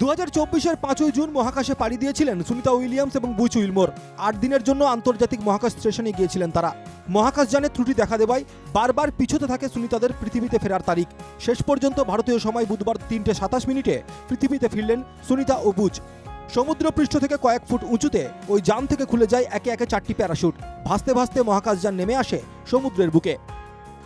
দু হাজার চব্বিশের পাঁচই জুন মহাকাশে পাড়ি দিয়েছিলেন সুনিতা উইলিয়ামস এবং বুচ উইলমোর। আট দিনের জন্য আন্তর্জাতিক মহাকাশ স্টেশনে গিয়েছিলেন তারা। মহাকাশযানে ত্রুটি দেখা দেওয়ায় বারবার পিছোতে থাকে সুনিতাদের পৃথিবীতে ফেরার তারিখ। শেষ পর্যন্ত ভারতীয় সময় বুধবার তিনটে সাতাশ মিনিটে পৃথিবীতে ফিরলেন সুনিতা ও বুচ। সমুদ্রপৃষ্ঠ থেকে কয়েক ফুট উঁচুতে ওই যান থেকে খুলে যায় একে একে চারটি প্যারাশুট। ভাসতে ভাসতে মহাকাশযান নেমে আসে সমুদ্রের বুকে।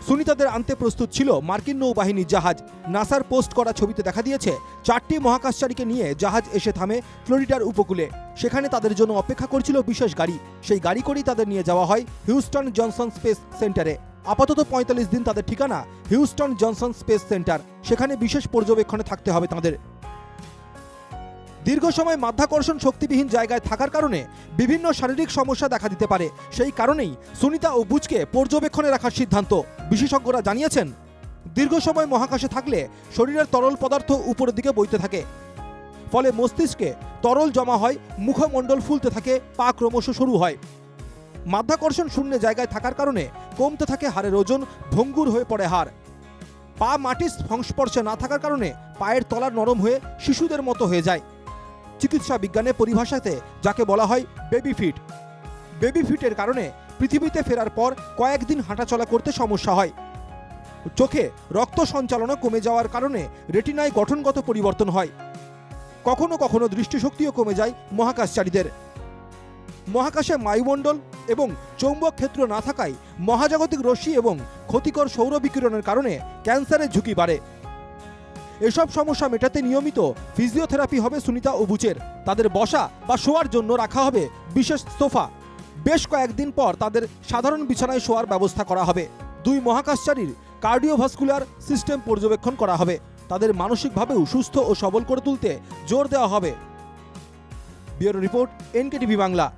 সুনিতাদের আনতে প্রস্তুত ছিল মার্কিন নৌবাহিনীর জাহাজ। নাসার পোস্ট করা ছবিতে দেখা দিয়েছে, চারটি মহাকাশচারীকে নিয়ে জাহাজ এসে থামে ফ্লোরিডার উপকূলে। সেখানে তাদের জন্য অপেক্ষা করছিল বিশেষ গাড়ি। সেই গাড়ি করেই তাদের নিয়ে যাওয়া হয় হিউস্টন জনসন স্পেস সেন্টারে। আপাতত পঁয়তাল্লিশ দিন তাদের ঠিকানা হিউস্টন জনসন স্পেস সেন্টার। সেখানে বিশেষ পর্যবেক্ষণে থাকতে হবে তাদের। দীর্ঘ সময় মাধ্যাকর্ষণ শক্তিবিহীন জায়গায় থাকার কারণে বিভিন্ন শারীরিক সমস্যা দেখা দিতে পারে। সেই কারণেই সুনিতা ও বুচকে পর্যবেক্ষণে রাখার সিদ্ধান্ত। বিশেষজ্ঞরা জানিয়েছেন, দীর্ঘ সময় মহাকাশে থাকলে শরীরের তরল পদার্থ উপরের দিকে বইতে থাকে। ফলে মস্তিষ্কে তরল জমা হয়, মুখমণ্ডল ফুলতে থাকে, পা ক্রমশ শুরু হয়। মাধ্যাকর্ষণ শূন্য জায়গায় থাকার কারণে কমতে থাকে হাড়ের ওজন, ভঙ্গুর হয়ে পড়ে হাড়। পা মাটির সংস্পর্শে না থাকার কারণে পায়ের তলার নরম হয়ে শিশুদের মতো হয়ে যায়। চিকিৎসা বিজ্ঞানের পরিভাষাতে যাকে বলা হয় বেবি ফিট বেবি ফিটের কারণে পৃথিবীতে ফেরার পর কয়েকদিন হাঁটাচলা করতে সমস্যা হয়। চোখে রক্ত সঞ্চালনও কমে যাওয়ার কারণে রেটিনায় গঠনগত পরিবর্তন হয়। কখনো কখনো দৃষ্টিশক্তিও কমে যায় মহাকাশচারীদের। মহাকাশে বায়ুমণ্ডল এবং চৌম্বক ক্ষেত্র না থাকায় মহাজাগতিক রশ্মি এবং ক্ষতিকর সৌর বিকিরণের কারণে ক্যান্সারের ঝুঁকি বাড়ে। এসব সমস্যা মেটাতে নিয়মিত ফিজিওথেরাপি হবে সুনিতা ও বুচের। তাদের বসা বা শোয়ার জন্য রাখা হবে বিশেষ সোফা। বেশ কয়েকদিন পর তাদের সাধারণ বিছানায় শোয়ার ব্যবস্থা করা হবে। দুই মহাকাশচারীর কার্ডিওভাস্কুলার সিস্টেম পর্যবেক্ষণ করা হবে। তাদের মানসিকভাবেও সুস্থ ও সবল করে তুলতে জোর দেওয়া হবে। ব্যুরো রিপোর্ট, এনকেটিভি বাংলা।